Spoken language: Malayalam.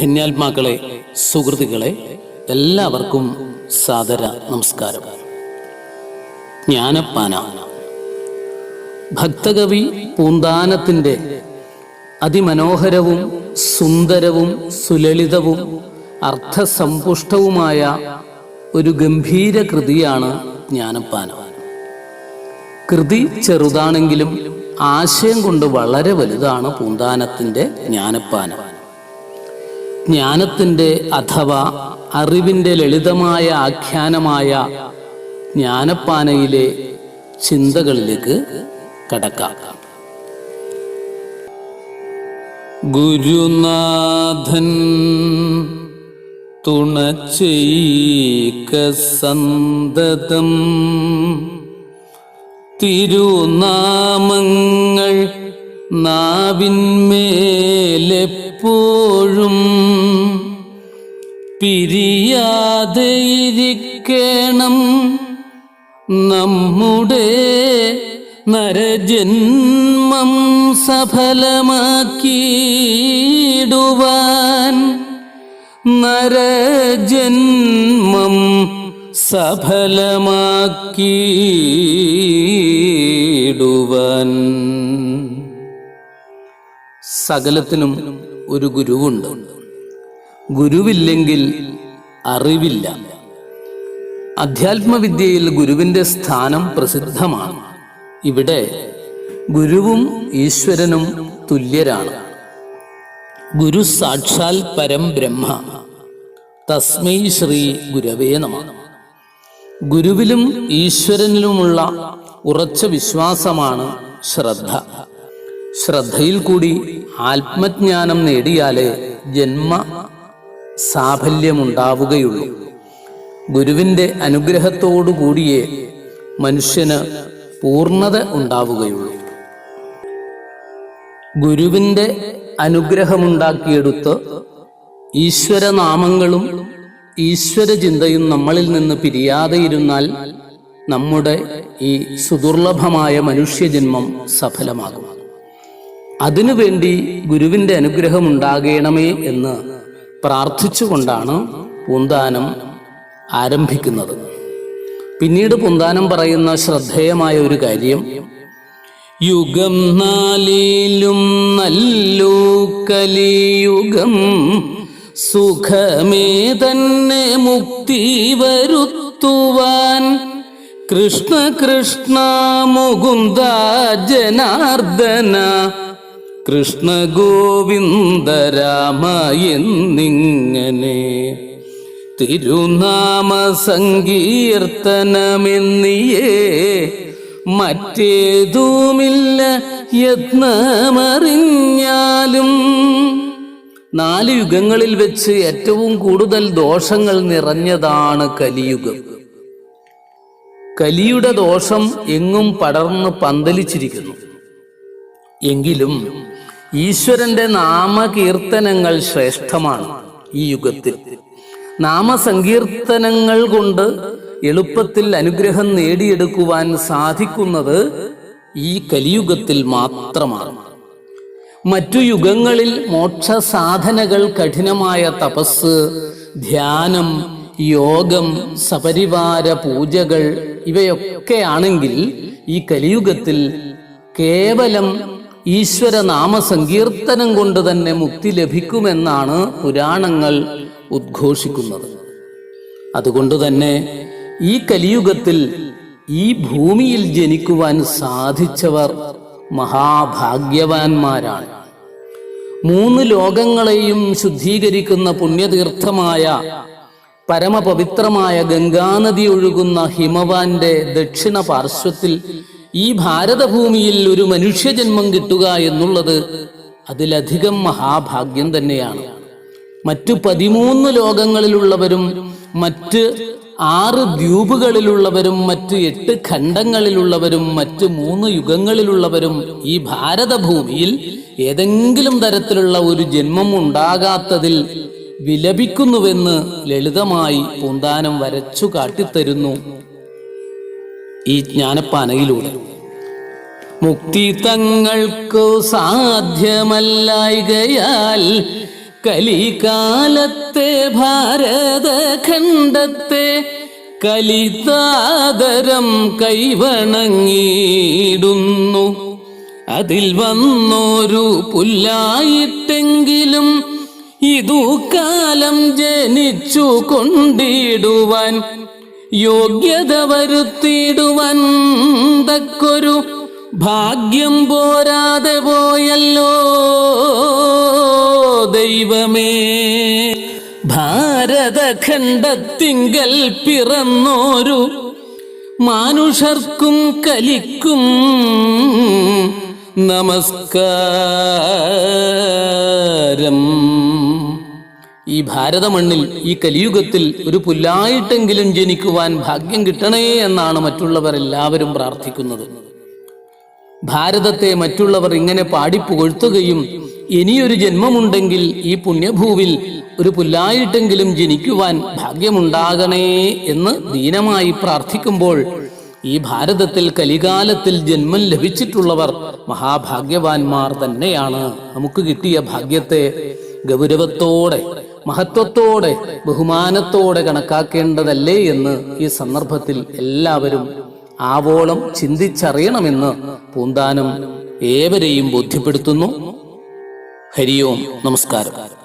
ധന്യാത്മാക്കളെ സുഹൃത്തുക്കളെ എല്ലാവർക്കും സാദര നമസ്കാരം. ജ്ഞാനപ്പാന. ഭക്തകവി പൂന്താനത്തിന്റെ അതിമനോഹരവും സുന്ദരവും സുലളിതവും അർത്ഥസമ്പുഷ്ടവുമായ ഒരു ഗംഭീര കൃതിയാണ് ജ്ഞാനപ്പാന. കൃതി ചെറുതാണെങ്കിലും ആശയം കൊണ്ട് വളരെ വലുതാണ് പൂന്താനത്തിന്റെ ജ്ഞാനപ്പാന. ജ്ഞാനത്തിന്റെ അഥവാ അറിവിന്റെ ലളിതമായ ആഖ്യാനമായ ജ്ഞാനപ്പാനയിലെ ചിന്തകളിലേക്ക് കടക്കാം. ഗുരുനാഥൻ തുണച്ചെയ്ക സന്തതം തിരുനാമങ്ങൾ നാവിന്മേലെപ്പോഴും പിരിയാതെയിരിക്കണം നമ്മുടെ നരജന്മം സഫലമാക്കിയിടുവാൻ നരജന്മം സഫലമാക്കിയിടുവാൻ. സകലത്തിനും ഒരു ഗുരുവുണ്ട്. ഗുരുവില്ലെങ്കിൽ അറിവില്ല. അധ്യാത്മവിദ്യയിൽ ഗുരുവിന്റെ സ്ഥാനം പ്രസിദ്ധമാണ്. ഇവിടെ ഗുരുവും ഈശ്വരനും തുല്യരാണ്. ഗുരു സാക്ഷാൽ പരം ബ്രഹ്മ. തസ്മൈ ശ്രീ ഗുരവേ നമ. ഗുരുവിലും ഈശ്വരനിലുമുള്ള ഉറച്ച വിശ്വാസമാണ് ശ്രദ്ധ. ശ്രദ്ധയിൽ കൂടി ആത്മജ്ഞാനം നേടിയാലേ ജന്മ സാഫല്യമുണ്ടാവുകയുള്ളൂ. ഗുരുവിന്റെ അനുഗ്രഹത്തോടു കൂടിയേ മനുഷ്യന് പൂർണത ഉണ്ടാവുകയുള്ളൂ. ഗുരുവിന്റെ അനുഗ്രഹമുണ്ടാക്കിയെടുത്ത് ഈശ്വരനാമങ്ങളും ഈശ്വരചിന്തയും നമ്മളിൽ നിന്ന് പിരിയാതെ ഇരുന്നാൽ നമ്മുടെ ഈ സുദുർലഭമായ മനുഷ്യജന്മം സഫലമാകും. അതിനുവേണ്ടി ഗുരുവിന്റെ അനുഗ്രഹം ഉണ്ടാകണമേ എന്ന് പ്രാർത്ഥിച്ചുകൊണ്ടാണ് പൂന്താനം ആരംഭിക്കുന്നത്. പിന്നീട് പൂന്താനം പറയുന്ന ശ്രദ്ധേയമായ ഒരു കാര്യം യുഗം നാലിലും നല്ലൂക്കലിയുഗം കലിയുഗം സുഖമേ തന്നെ മുക്തി വരുത്തുവാൻ കൃഷ്ണ കൃഷ്ണ മുകുന്ദ ജനാർദ്ദന കൃഷ്ണ ഗോവിന്ദ രാമ എന്നിങ്ങനെ തിരുനാമ സങ്കീർത്തനമെന്നിയേ മറ്റേതുമില്ല യത്നമറിഞ്ഞാലും. നാല് യുഗങ്ങളിൽ വെച്ച് ഏറ്റവും കൂടുതൽ ദോഷങ്ങൾ നിറഞ്ഞതാണ് കലിയുഗം. കലിയുടെ ദോഷം എങ്ങും പടർന്ന് പന്തലിച്ചിരിക്കുന്നു. എങ്കിലും ഈശ്വരന്റെ നാമകീർത്തനങ്ങൾ ശ്രേഷ്ഠമാണ് ഈ യുഗത്തിൽ. നാമസങ്കീർത്തനങ്ങൾ കൊണ്ട് എളുപ്പത്തിൽ അനുഗ്രഹം നേടിയെടുക്കുവാൻ സാധിക്കുന്നത് ഈ കലിയുഗത്തിൽ മാത്രമാണ്. മറ്റു യുഗങ്ങളിൽ മോക്ഷ സാധനകൾ കഠിനമായ തപസ് ധ്യാനം യോഗം സപരിവാര പൂജകൾ ഇവയൊക്കെയാണെങ്കിൽ ഈ കലിയുഗത്തിൽ കേവലം ഈശ്വര നാമസങ്കീർത്തനം കൊണ്ട് തന്നെ മുക്തി ലഭിക്കുമെന്നാണ് പുരാണങ്ങൾ ഉദ്ഘോഷിക്കുന്നത്. അതുകൊണ്ട് തന്നെ ഈ കലിയുഗത്തിൽ ഈ ഭൂമിയിൽ ജനിക്കുവാൻ സാധിച്ചവർ മഹാഭാഗ്യവാന്മാരാണ്. മൂന്ന് ലോകങ്ങളെയും ശുദ്ധീകരിക്കുന്ന പുണ്യതീർത്ഥമായ പരമപവിത്രമായ ഗംഗാനദി ഒഴുകുന്ന ഹിമവാന്റെ ദക്ഷിണ പാർശ്വത്തിൽ ഈ ഭാരതഭൂമിയിൽ ഒരു മനുഷ്യജന്മം കിട്ടുക എന്നുള്ളത് അതിലധികം മഹാഭാഗ്യം തന്നെയാണ്. മറ്റു പതിമൂന്ന് ലോകങ്ങളിലുള്ളവരും മറ്റ് ആറ് ദ്വീപുകളിലുള്ളവരും മറ്റ് എട്ട് ഖണ്ഡങ്ങളിലുള്ളവരും മറ്റ് മൂന്ന് യുഗങ്ങളിലുള്ളവരും ഈ ഭാരതഭൂമിയിൽ ഏതെങ്കിലും തരത്തിലുള്ള ഒരു ജന്മം ഉണ്ടാകാത്തതിൽ വിലപിക്കുന്നുവെന്ന് ലളിതമായി പൂന്താനം വരച്ചു കാട്ടിത്തരുന്നു. ഈ ജ്ഞാനപ്പാനയിലൂടെ മുക്തി തങ്ങൾക്ക് സാധ്യമല്ലായികയാൽ കലികാലത്തെ ഭാരതഖണ്ഡത്തെ കലിതാദരം കൈവണങ്ങിയിടുന്നു. അതിൽ വന്നൊരു പുല്ലായിട്ടെങ്കിലും ഇതു കാലം ജനിച്ചു കൊണ്ടിടുവാൻ യോഗ്യത വരുത്തിയിടുവാൻ തക്കൊരു ഭാഗ്യം പോരാതെ പോയല്ലോ ദൈവമേ. ഭാരതഖണ്ഡത്തിങ്കൽ പിറന്നോരു മാനുഷർക്കും കലിക്കും നമസ്കാരം. ഈ ഭാരതമണ്ണിൽ ഈ കലിയുഗത്തിൽ ഒരു പുല്ലായിട്ടെങ്കിലും ജനിക്കുവാൻ ഭാഗ്യം കിട്ടണേ എന്നാണ് മറ്റുള്ളവർ എല്ലാവരും പ്രാർത്ഥിക്കുന്നത്. ഭാരതത്തെ മറ്റുള്ളവർ ഇങ്ങനെ പാടിപ്പുകഴ്ത്തുകയും ഇനിയൊരു ജന്മമുണ്ടെങ്കിൽ ഈ പുണ്യഭൂവിൽ ഒരു പുല്ലായിട്ടെങ്കിലും ജനിക്കുവാൻ ഭാഗ്യമുണ്ടാകണേ എന്ന് ദീനമായി പ്രാർത്ഥിക്കുമ്പോൾ ഈ ഭാരതത്തിൽ കലികാലത്തിൽ ജന്മം ലഭിച്ചിട്ടുള്ളവർ മഹാഭാഗ്യവാന്മാർ തന്നെയാണ്. നമുക്ക് കിട്ടിയ ഭാഗ്യത്തെ ഗൗരവത്തോടെ മഹത്വത്തോടെ ബഹുമാനത്തോടെ കണക്കാക്കേണ്ടതല്ലേ എന്ന് ഈ സന്ദർഭത്തിൽ എല്ലാവരും ആവോളം ചിന്തിച്ചറിയണമെന്ന് പൂന്താനം ഏവരെയും ബോധ്യപ്പെടുത്തുന്നു. ഹരിയോം നമസ്കാരം.